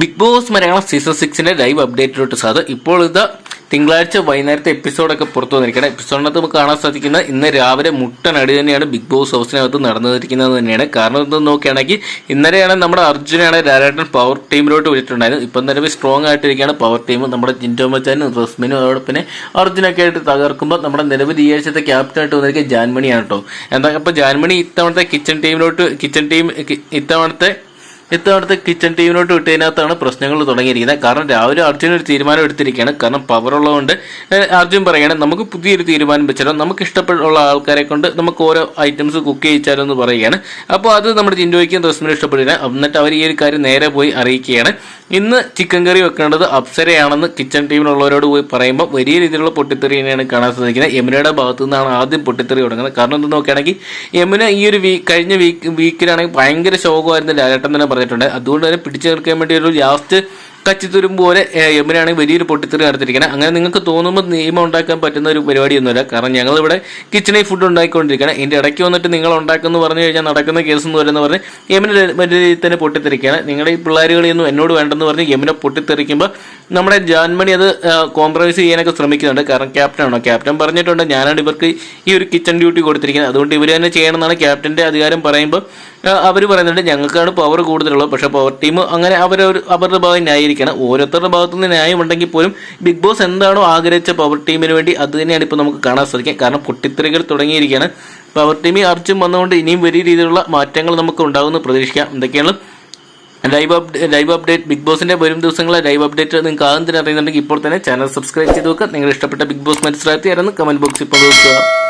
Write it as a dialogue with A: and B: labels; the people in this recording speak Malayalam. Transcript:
A: ബിഗ് ബോസ് മലയാളം സീസൺ സിക്സിന്റെ ലൈവ് അപ്ഡേറ്റിലോട്ട് സാധ. ഇപ്പോൾ ഇത് തിങ്കളാഴ്ച വൈകുന്നേരത്തെ എപ്പിസോഡൊക്കെ പുറത്തു വന്നിരിക്കണം. എപ്പിസോഡിനകത്ത് നമുക്ക് കാണാൻ സാധിക്കുന്ന ഇന്ന് രാവിലെ മുട്ടനടി തന്നെയാണ് ബിഗ് ബോസ് ഹൗസിനകത്ത് നടന്നിരിക്കുന്നത് തന്നെയാണ്. കാരണം ഇത് നോക്കുകയാണെങ്കിൽ ഇന്നലെയാണ് നമ്മുടെ അർജുനാണ് രാരാട്ടൻ പവർ ടീമിലോട്ട് വിളിച്ചിട്ടുണ്ടായിരുന്നു ഇപ്പം നിലവിൽ സ്ട്രോങ് ആയിട്ടിരിക്കുകയാണ് പവർ ടീം നമ്മുടെ ജിൻഡോ മച്ചാനും റസ്മിനും അതോടൊപ്പം അർജുനൊക്കെ ആയിട്ട് തകർക്കുമ്പോൾ നമ്മുടെ നിലവിൽ ഈ ആഴ്ചത്തെ ക്യാപ്റ്റനായിട്ട് വന്നിരിക്കുക ജാൻമണിയാണ് കേട്ടോ. എന്താ അപ്പോൾ ജാൻമണി ഇത്തവണത്തെ കിച്ചൺ ടീമിലോട്ട് കിച്ചൺ ടീം ഇത്തവണത്തെ ഇത്തവണത്തെ കിച്ചൺ ടീമിലോട്ട് വിട്ടതിനകത്താണ് പ്രശ്നങ്ങൾ തുടങ്ങിയിരിക്കുന്നത്. കാരണം രാവിലെ അർജുൻ ഒരു തീരുമാനം എടുത്തിരിക്കുകയാണ്. കാരണം പവർ ഉള്ളതുകൊണ്ട് അർജുൻ പറയുകയാണ് നമുക്ക് പുതിയൊരു തീരുമാനം വെച്ചാലോ നമുക്ക് ഇഷ്ടപ്പെട്ടുള്ള ആൾക്കാരെ കൊണ്ട് നമുക്ക് ഓരോ ഐറ്റംസ് കുക്ക് ചെയ്യിച്ചാലോ എന്ന് പറയുകയാണ്. അപ്പോൾ അത് നമ്മുടെ ജിൻഡോയ്ക്കും റസ്മിനും ഇഷ്ടപ്പെടില്ല. എന്നിട്ട് അവർ ഈ ഒരു കാര്യം നേരെ പോയി അറിയിക്കുകയാണ്. ഇന്ന് ചിക്കൻ കറി വെക്കേണ്ടത് അപ്സരയാണെന്ന് കിച്ചൺ ടീമിലുള്ളവരോട് പോയി പറയുമ്പോൾ വലിയ രീതിയിലുള്ള പൊട്ടിത്തെറി തന്നെയാണ് കാണാൻ സാധിക്കുന്നത്. യമുനയുടെ ഭാഗത്തു നിന്നാണ് ആദ്യം പൊട്ടിത്തെറി തുടങ്ങുന്നത്. കാരണം എന്താ നോക്കുകയാണെങ്കിൽ യമുന ഈ ഒരു വീക്ക് കഴിഞ്ഞ വീക്ക് വീക്കിലാണെങ്കിൽ ഭയങ്കര ശോകമായിരുന്നു ലാലേട്ടൻ തന്നെ പറഞ്ഞിട്ടുണ്ട്. അതുകൊണ്ട് തന്നെ പിടിച്ചു നിൽക്കാൻ വേണ്ടി ഒരു ലാസ്റ്റ് കച്ചിത്തുരും പോലെ എമ്മിനാണ് വലിയൊരു പൊട്ടിത്തെറി നടത്തിയിരിക്കുന്നത് അങ്ങനെ നിങ്ങൾക്ക് തോന്നുമ്പോൾ നിയമം ഉണ്ടാക്കാൻ പറ്റുന്ന ഒരു പരിപാടിയൊന്നുമില്ല. കാരണം ഞങ്ങളിവിടെ കിച്ചണിൽ ഫുഡ് ഉണ്ടാക്കിക്കൊണ്ടിരിക്കുകയാണ് ഇതിന്റെ ഇടയ്ക്ക് വന്നിട്ട് നിങ്ങൾ ഉണ്ടാക്കുമെന്ന് പറഞ്ഞു കഴിഞ്ഞാൽ നടക്കുന്ന കേസ് എന്ന് പറയുന്നത് പറഞ്ഞ് യമുന രീതിയിൽ തന്നെ പൊട്ടിത്തെറിക്കുകയാണ്. നിങ്ങളുടെ ഈ പിള്ളേരുകളിയൊന്നും എന്നോട് വേണ്ടെന്ന് പറഞ്ഞ് യമുന പൊട്ടിത്തെറിക്കുമ്പോൾ നമ്മുടെ ജാൻമണി അത് കോംപ്രമൈസ് ചെയ്യാനൊക്കെ ശ്രമിക്കുന്നുണ്ട്. കാരണം ക്യാപ്റ്റനാണോ? ക്യാപ്റ്റൻ പറഞ്ഞിട്ടുണ്ട് ഞാനാണ് ഇവർക്ക് ഈ ഒരു കിച്ചൺ ഡ്യൂട്ടി കൊടുത്തിരിക്കുന്നത്. അതുകൊണ്ട് ഇവർ തന്നെ ചെയ്യണമെന്നാണ് ക്യാപ്റ്റന്റെ അധികാരം പറയുമ്പോൾ അവർ പറയുന്നുണ്ട് ഞങ്ങൾക്കാണ് പവർ കൂടുതലുള്ളത്. പക്ഷേ പവർ ടീം അങ്ങനെ അവരൊരു അവരുടെ ഭാഗം ന്യായീകരിക്കണം ഓരോരുത്തരുടെ ഭാഗത്തു നിന്ന് ന്യായം ഉണ്ടെങ്കിൽ പോലും ബിഗ് ബോസ് എന്താണോ ആഗ്രഹിച്ച പവർ ടീമിന് വേണ്ടി അത് തന്നെയാണ് ഇപ്പോൾ നമുക്ക് കാണാൻ സാധിക്കുക. കാരണം പൊട്ടിത്തെറികൾ തുടങ്ങിയിരിക്കുകയാണ്. പവർ ടീമിൽ അർജുൻ വന്നുകൊണ്ട് ഇനിയും വലിയ രീതിയിലുള്ള മാറ്റങ്ങൾ നമുക്ക് ഉണ്ടാകുമെന്ന് പ്രതീക്ഷിക്കാം. എന്തൊക്കെയാണ്? Live update live update Big ബോസിന്റെ വരും ദിവസങ്ങളെ ലൈവ് അപ്ഡേറ്റ് നിങ്ങൾക്ക് ആദ്യം തന്നെ അറിയുന്നുണ്ടെങ്കിൽ ഇപ്പോൾ തന്നെ ചാനൽ സബ്സ്ക്രൈബ് ചെയ്ത് വെക്കുക. നിങ്ങൾ ഇഷ്ടപ്പെട്ട ബിഗ് ബോസ് മനസ്സിലാക്കി ആയിരുന്നു കമന്റ് ബോക്സിൽ പങ്കുവെക്കുക.